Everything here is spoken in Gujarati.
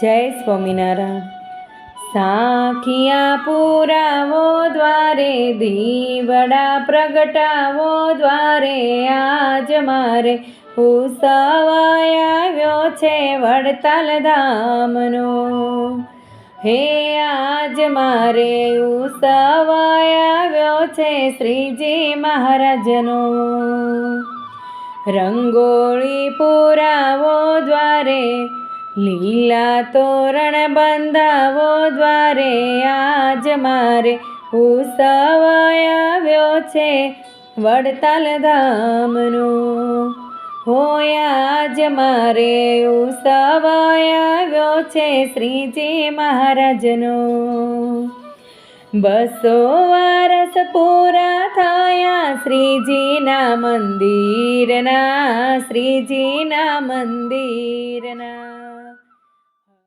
જય સ્વામિનારાયણ. સાખિયા પુરાવો દ્વારે, દીવડા પ્રગટાવો દ્વારે, આજ મારે ઉસવાય આવ્યો છે વડતાલ ધામનો. હે, આજ મારે ઉસવાય આવ્યો છે શ્રીજી મહારાજનો. રંગોળી પુરાવો દ્વારે લીલા તોરણ બંધાવો દ્વારે, આજ મારે ઉસવાય આવ્યો છે વડતાલ ધામનો. હોયા આજ મારે ઉસવાય આવ્યો છે શ્રીજી મહારાજનો. બસો વારસ શ્રીજીના મંદિરના શ્રીજીના મંદિરના